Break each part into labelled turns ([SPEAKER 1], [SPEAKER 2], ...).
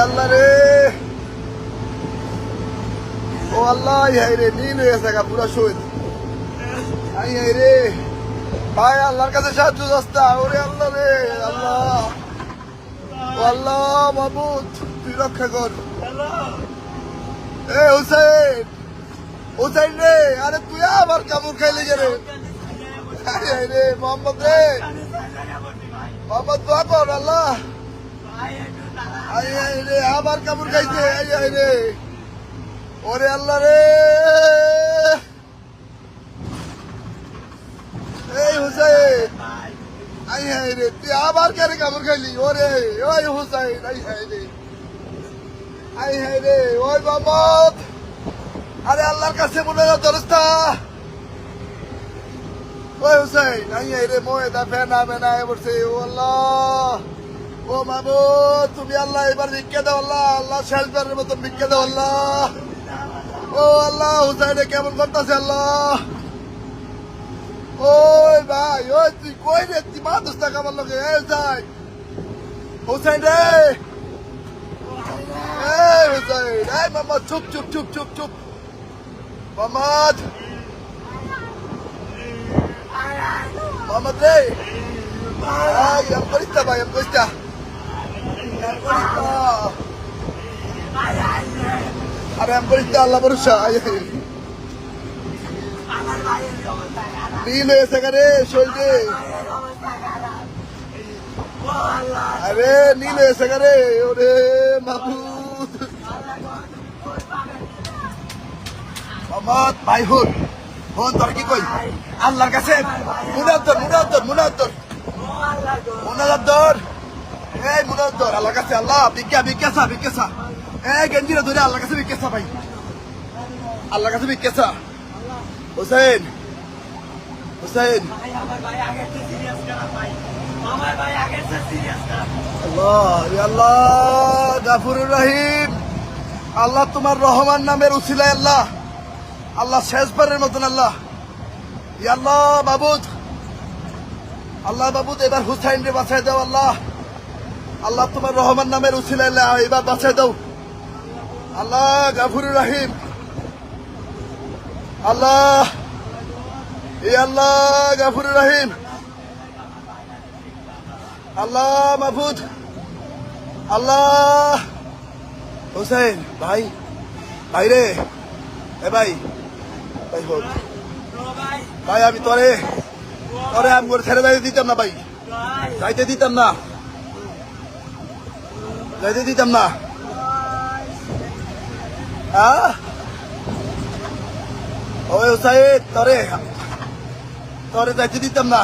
[SPEAKER 1] আল্লাহ রে। ও হাই নীল হয়ে গা পুরো শহীদ। হাই রে। ভাই, আল্লাহর কাছে সাহায্য রাস্তা আল্লাহ রে, আল্লাহ। ও আল্লাহ এ হুসেন হুসেন রে, আরে তুই আবার কামড় খাইলে গে রে? আরে হাই রে, মোহাম্মদ রে। মোহাম্মদ, দোয়া কর আল্লাহ। রে, আবার কামড় খাইছে রে। ওরে আল্লাহ রে। এই হুসাইন, আই হাই তুই আবার কেন কামড় খাইলি? ওরে, ওই হুসাইন, আই হাই রে। আই হাই রে, ওই মোহাম্মদ। আরে আল্লাহর কাছে মনে হয় দরস্তা ওই হুসাইন, আই হাই রে মোয়ে দা ফেনা মেনা এ বলছে ও আল্লাহ। ও মাবুদ তুমি আল্লাহ এবার ভিক্ষা দাও আল্লাহ আল্লাহ শেষবারের মতন ভিক্ষা দাও আল্লাহ। ও আল্লাহ হুসাইনে কেমন করতেছে আল্লাহ? ওই ভাই ওই তুই কই রে তুই মা দোস্তা কামার লোকে? এ হুসাইন রে। হুসাইন এই মোহাম্মদ চুপ চুপ চুপ চুপ চুপ। মোহাম্মদ মোহাম্মদ রে। Ay, ang kulista ba? Ang kulista. আরে আমি বলিস আল্লাহ ভরসা। নীল হয়েছে রে শরীরে আরে নীল হয়েছে রে? ওরে কই? আল্লাহর কাছে? মুনাদ্দর মুনাদ্দর মুনাদ্দর। মুনাদ্দর। এই মুনাদ্দর আল্লাহর কাছে আল্লাহ ভিক্ষা ভিক্ষাসা ভিক্ষাসা এই গেঞ্জিরা ধরে আল্লাহর কাছে ভিক্ষাসা ভাই। আল্লাহর কাছে ভিক্ষাসা হোসেন হোসেন। আল্লাহ আল্লাহ, গাফুরুর রহিম। আল্লাহ তোমার রহমান নামের উসিলায় আল্লাহ। আল্লাহ শেষবারের মতন আল্লাহ। আল্লাহ বাবুদ আল্লাহ বাবুদ এবার হুসাইন রে বাঁচাই দাও আল্লাহ। আল্লাহ তোমার রহমান নামের আল্লাহ এবার বাঁচাই দাও। আল্লাহ গাফুরুর রহিম। আল্লাহ ই আল্লাহ গাফুরুর রহিম। আল্লাহ মাহবুদ আল্লাহ, হোসেন, ভাই ভাই রে। এ ভাই ভাই হোক। ভাই, আমি তোরে তোরে আমি ছেড়ে দিতাম না ভাই। যাইতে দিতাম না। যাইতে দিতাম না ওই হুসাইদ তোরে তোরে যাইতে দিতাম না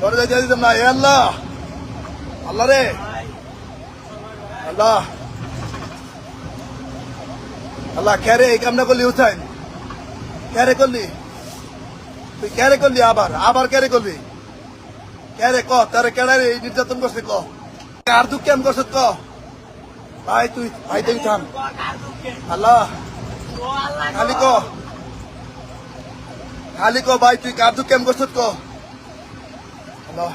[SPEAKER 1] তোরে যাইতে দিতাম না এ আল্লাহ আল্লাহ রে আল্লাহ আল্লাহ ক্যারে এই কামনা করলি হুসাইন ক্যারে করলি তুই ক্যারে করলি আবার আবার ক্যারে করলি ক্যারে ক তারে কেড়ে এই নির্যাতন করছে ক আর তুই কেমন করছিস ক ভাই, তুই ভাই তুই থাম। আল্লাহ খালি ক। খালি ক ভাই, তুই কার দুঃখ কেমন করছিস ক আল্লাহ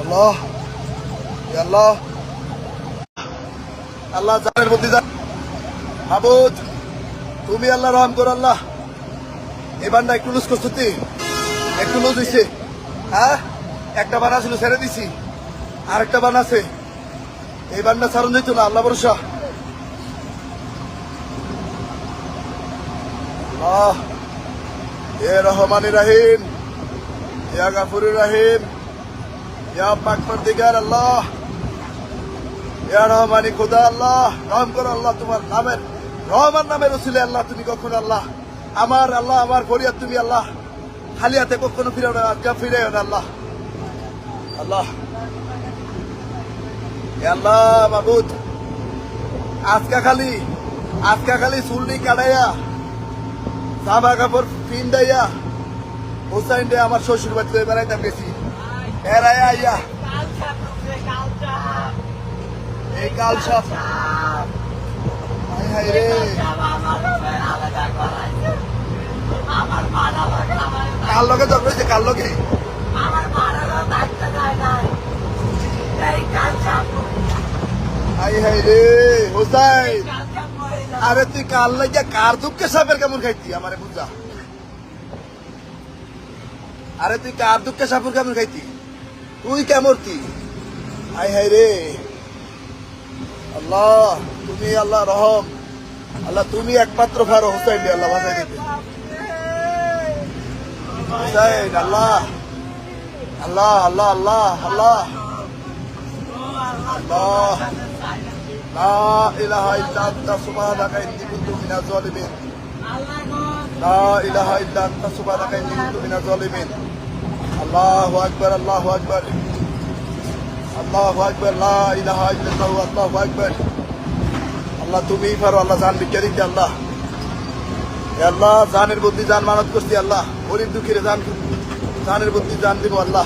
[SPEAKER 1] আল্লাহ আল্লাহ। আল্লাহ জানের প্রতি যা আবুদ তুমি আল্লাহ রহম কর, আল্লাহ। এবার না একটু লুজ করছ একটু লুজ হয়েছে হ্যাঁ? একটা বান ছিল, ছেড়ে দিছি। আর একটা বান আছে। এই বান্না ছাড়ন যেত না, আল্লাহ ভরসা। আল্লাহ, এ রহমান রাহিম, ইয়া গাফুর রাহিম, ইয়া পাকপর দিগার আল্লাহ। ইয়া রহমানি খুদা, আল্লাহ। রহম করো আল্লাহ, তোমার নামের, রহমান নামের উসিলে আল্লাহ, তুমি কখন আল্লাহ। আমার আল্লাহ, আমার ফরিয়াদ তুমি আল্লাহ। খালি হাতে কখনো ফিরে আজকে ফিরে আল্লাহ। আল্লাহ। আল্লাহ মাবুদ, আজকা খালি আজকা খালি চুলনি কাটাইয়া জামা কাপড় পিন্দাইয়া হুসাইন রে আমার শ্বশুর বাড়িতে বেড়াইতাম গেছি। এরাই আইয়া, এই কাল সব হাই রে। কার লগে দর করেছে কার লগে
[SPEAKER 2] আমার মারা থাকতে যায় না এই কাজ
[SPEAKER 1] হাই হাই রে, হোসাইন। আরে তুই কাল লাগিয়া কার দুঃখে সাপের কেমন খাইতি? আমারে বুঝা। আরে তুই কার দুঃখে সাপের কেমন খাইতি? তুই হাই হাই রে। আল্লাহ, তুমি আল্লাহ রহম। আল্লাহ, তুমি একমাত্র ফারো হোসাইন আল্লাহ বাঁচাই দিতে। আল্লাহ। আল্লাহ আল্লাহ আল্লাহ আল্লাহ। আল্লাহ لا إله إلا أنت سبحانك إني كنت من الظالمين لا إله إلا أنت سبحانك إني كنت من الظالمين الله أكبر الله أكبر الله أكبر لا إله إلا الله الله أكبر আল্লাহ তুমি পারো আল্লাহ জান বিজ্ঞানী আল্লাহ এ আল্লাহ জানের বুদ্ধি জান মানত করছি আল্লাহ গরিব দুঃখীর জান জানের বুদ্ধি জান দিব আল্লাহ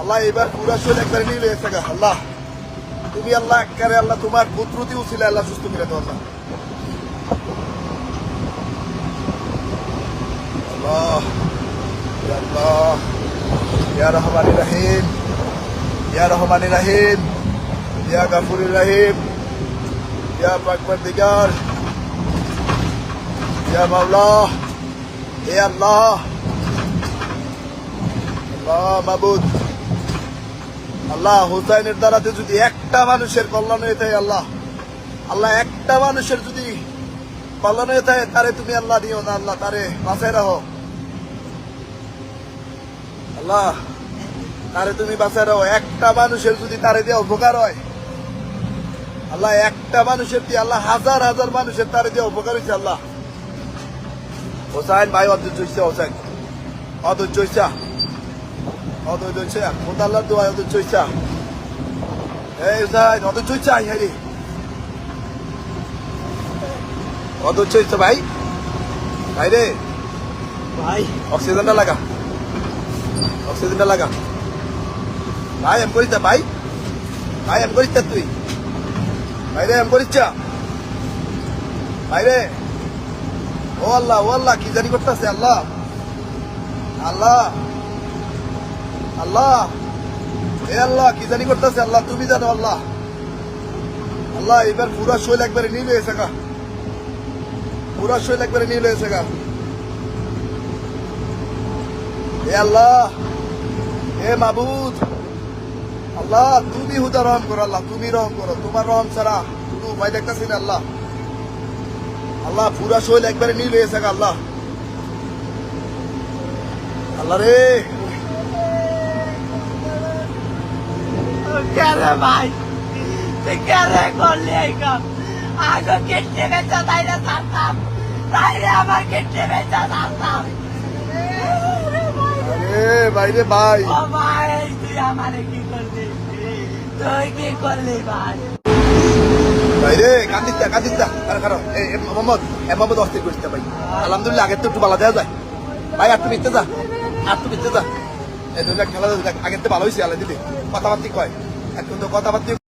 [SPEAKER 1] আল্লাহ এবার পুরা শৈল একবারে রয়েছে গা, আল্লাহ। তুমি আল্লাহ একবারে আল্লাহ তোমার পুত্রতিও ছিল, আল্লাহ সুস্থ করে দাও আল্লাহ। আল্লাহ আল্লাহ, ইয়া রহমান রাহিম, ইয়া রহমান রাহিম, ইয়া গাফুর রাহিম, ইয়া আল্লাহ। আল্লাহ মাবুদ। আল্লাহ হুসাইনের দ্বারাতে যদি একটা মানুষের কল্যাণ হয়ে থাকে, আল্লাহ। আল্লাহ একটা মানুষের যদি কল্যাণ হয়ে থাকে, তারে তুমি আল্লাহ দিও না, আল্লাহ তারে বাঁচাই রাখো। আল্লাহ, তারে তুমি বাঁচাই রাখো। একটা মানুষের যদি তারে দিয়ে উপকার হয়, আল্লাহ, একটা মানুষের দিয়ে আল্লাহ, হাজার হাজার মানুষের তারে দিয়ে উপকার হয়েছে, আল্লাহ। হোসাইন, ভাই, অধৈর্য হইছে, হোসাইন। অধৈর্য হইছে। অধৈর্য হইছে খোদাল্লার দোয়া অধৈর্য হইছে এই হোসাইন অধৈর্য হইছে আই হারি অধৈর্য হইছে ভাই ভাই রে
[SPEAKER 2] ভাই
[SPEAKER 1] অক্সিজেনটা লাগা অক্সিজেনটা লাগা ভাই এম করিস ভাই ভাই এম করিস তুই ভাই রে এম করিস? ভাই রে ও আল্লাহ ও আল্লাহ কি জানি করতেছে আল্লাহ আল্লাহ আল্লাহ এ আল্লাহ, কি জানি করতেছে আল্লাহ, তুমি জানো আল্লাহ। আল্লাহ, এবার পুরা শৈল একবারে নীল হয়েছে গা। পুরা শৈল একবারে নীল হয়েছে গা। এ আল্লাহ এ মাবুদ, আল্লাহ, তুমি হুদা রহম করো, আল্লাহ, তুমি রহম করো। তোমার রহম ছাড়া কোনো উপায় দেখতেছি না আল্লাহ। আল্লাহ, পুরা শৈল একবারে নীল হয়েছে গা, আল্লাহ। আল্লাহ রে
[SPEAKER 2] কেরে ভাই? তুই কেরে করলি এই কাম? আগে কিডনি বেচা তাইলে ছাড়তাম তাইলে আমার কিডনি বেচা ছাড়তাম
[SPEAKER 1] আরে বাইরে ভাই।
[SPEAKER 2] ও ভাই তুই আমারে কি করলি? তুই কি করলি ভাই?
[SPEAKER 1] বাইরে কান্দিস না কান্দিস না। কারও কারও এ মোহাম্মদ এ মোহাম্মদ অস্থির করিস না ভাই। আলহামদুলিল্লাহ আগের তো একটু ভালো দেওয়া যায়। ভাই আর তুমি যা। আর তুমি যা। খেলা আগের তো ভালো হয়েছে আল্লাহ দিদি কথাবার্তি কয়। এখন তো কথাবার্তি